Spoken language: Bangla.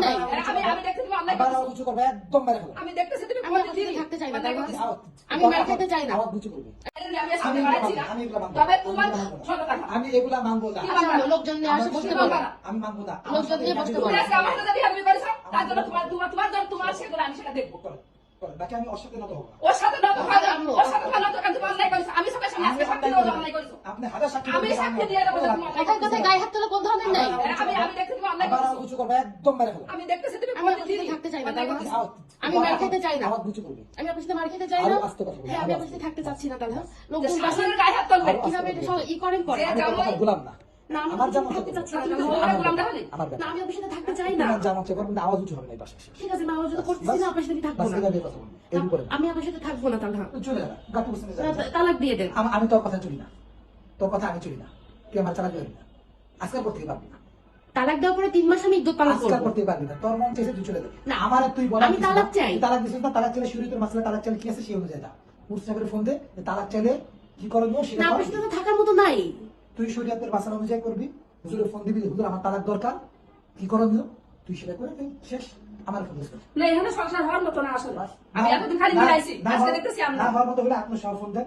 নাই। আমি আমি দেখতে তুমি অন্যায় আবার করছ। করবে একদম মেরে ফেলো আমি দেখতেছি তুমি আমি আপনার থাকতে চাই না, তাই না? আওয়াজ- আমি মেরে খেতে চাই না। আওয়াজ নিচু করবে। আমি এগুলা মানবো না। না, আমি এগুলা মানবো না। তবে তোমার আমি এগুলা মানবো না। শোনো কথা। আমি এগুলা মানবো না। কি লোকজন নিয়ে আসে বসতে বলব আমি মানবো না। লোকজন সাথে বসতে যদি- তুমি পারবে। আজকে আমার সাথে যদি হাবি করেছ, তার জন্য তোমার তোমার তোমার সেগুলো আমি সেটা দেখব। করে, করে। বাকি আমি ওর সাথে নত হব ওর সাথে না। তো ওর সাথে ভালো তো তুমি অন্যায় করেছ। আমি সবাই সামনে আজকে সাক্ষী দেবো অন্যায় করেছ। আপনি হাজার সাক্ষী আমি সাক্ষী দিয়ে দেবো গায়ে হাত তোলা কোন ধরনের নাই আমি আমি দেখতে তুমি অন্যায় আবার করেছ? আওয়াজ করবে একদম মেরে ফেলো। আমি দেখতেছি তুমি আমি আপনার সাথে থাকতে চাই না, তাই অন্যায় না? করতেছো। আওয়াজ- আমি মার খেতে চাই না। আওয়াজ নিচু করবে। আমি আপনার সাথে মার খেতে চাই না। আরও আস্তে কথা বলুন, হ্যাঁ আমি আপনার সাথে থাকতে চাচ্ছি না তাহলে। লোকজন শাশুড়ির গায়ে হাত তুলবে। কীভাবে এটা ই করেন করে আমি তোর কথা না। না আমার জামা থাকতে চাচ্ছি না তুমি তাহলে। ওরা গোলাম তাহলে আমার না ব্যাপার আমি আপনার সাথে থাকতে চাই না। জামা চেয়ে করবেন আওয়াজ উঁচু হবে না এই ঠিক আছে মা আমার সাথে করতেছি না আপনার সাথে থাকব না। এভাবে কথা বলুন এরকম করে। না। আমি আপনার সাথে থাকব না তাহলে চলে যা গাটু বসে তালাক দিয়ে দেন আমি তোর কথা চলি না। তোর কথা আমি চলি না। তুই আমার চালাতে না। আজকাল করতে পারবি না? তালাক দেওয়ার পরে তিন মাস আমি ইদ্যুৎ পালন করব। করতে পারবি না তোর মন চেয়েছে তুই চলে যাবে না। আমার তুই বলা আমি তালাক চাই। তালাক দিছিস না তালাক চাইলে শুরু তোর মাসলা তালাক চাইলে কি আছে সেই অনুযায়ী যা। মুরসাফের ফোন দে তালাক চাইলে কি করণীয় সেটা না তো থাকার মতো নাই। তুই শরীয়তের বাসার অনুযায়ী করবি হুজুরের ফোন দিবি হুজুর আমার তালাক দরকার কি করণীয় তুই সেটা করে শেষ। আমার ফোন না। এখানে সংসার হওয়ার মতো না আসলে। আমি এতদিন খালি মিলাইছি আজকে দেখতেছি আমি না হওয়ার মতো হলে আপনার সব ফোন দেন